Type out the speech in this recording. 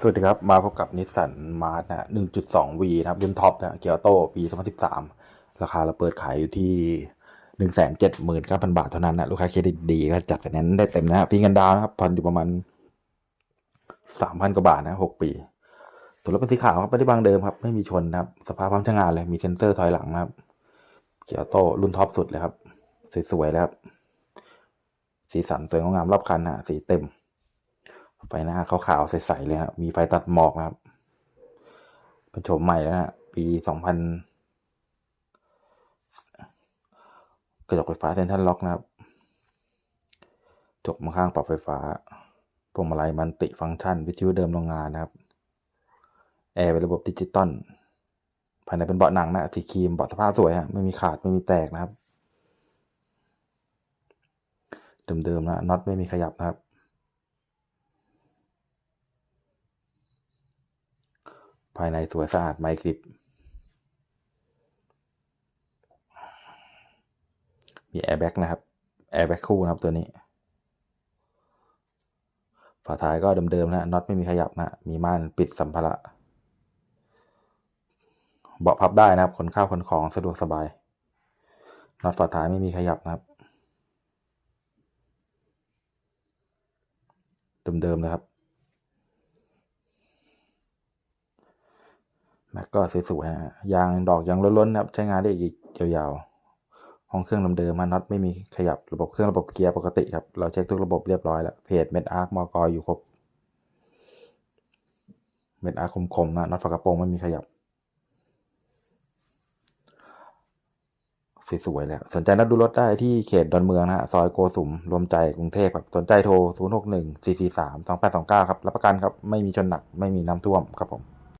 สวัสดีครับ มาพบกับนิสสันมาร์ทนะ 1.2V นะครับรุ่นท็อปนะเกียร์โต้ปี 2013 ราคาเราเปิดขายอยู่ที่ 179,000 บาทเท่านั้นนะลูกค้าเครดิตดีก็จัดไฟแนนซ์ได้เต็มนะฮะฟรีเงินดาวนะครับผ่อนอยู่ประมาณ 3,000 กว่าบาทนะ 6 ปีตัวรถเป็นสีขาวครับไม่ได้บางเดิมครับ ไม่มีชนนะครับ สภาพพร้อมใช้งานเลย มีเซ็นเซอร์ถอยหลังนะครับเกียร์โต้รุ่นท็อปสุดเลยครับ สวยๆเลยครับ สีสันสวยงามรอบคันนะสีเต็ม ไฟหน้าขาวๆใสๆเลยครับมีไฟตัดหมอกนะครับ เป็นโฉมใหม่แล้วนะปีสองพันกระจกไฟฟ้าเซนทรัลล็อกนะครับจกมาข้างปรับไฟฟ้าพวงมาลัยมันติฟังก์ชัน วิทยุเดิมโรงงานนะครับ แอร์เป็นระบบดิจิตอลภายในเป็นเบาะหนังนะสีครีมเบาะสภาพสวยฮะไม่มีขาดไม่มีแตกนะครับ เดิมๆนะน็อตไม่มีขยับนะครับ ภายในสวยสะอาดไมค์กริบมีแอร์แบ็กนะครับ แอร์แบ็กคู่นะครับตัวนี้ ฝาท้ายก็เดิมๆนะน็อตไม่มีขยับนะ มีม่านปิดสัมภาระ เบาะพับได้นะครับขนข้าวขนของสะดวกสบาย น็อตฝาท้ายไม่มีขยับนะครับ เดิมๆนะครับ แม็กก็สวยๆนะยางดอกยางล้นๆนะครับใช้งานได้อีกยาวๆห้องเครื่องเดิมๆมาน็อตไม่มีขยับระบบเครื่องระบบเกียร์ปกติครับเราเช็คทุกระบบเรียบร้อยแล้วเพจเม็ดอาร์คมอกอยู่ครบเม็ดอาร์คคมๆนะน็อตฝากระโปรงไม่มีขยับสวยๆเลยสนใจนัดดูรถได้ที่เขตดอนเมืองนะฮะซอยโกสุมรวมใจกรุงเทพครับสนใจโทร 0 6 1 4 4 3 2 8 2 9 ครับ รับประกันครับ ไม่มีชนหนักไม่มีน้ำท่วมครับผม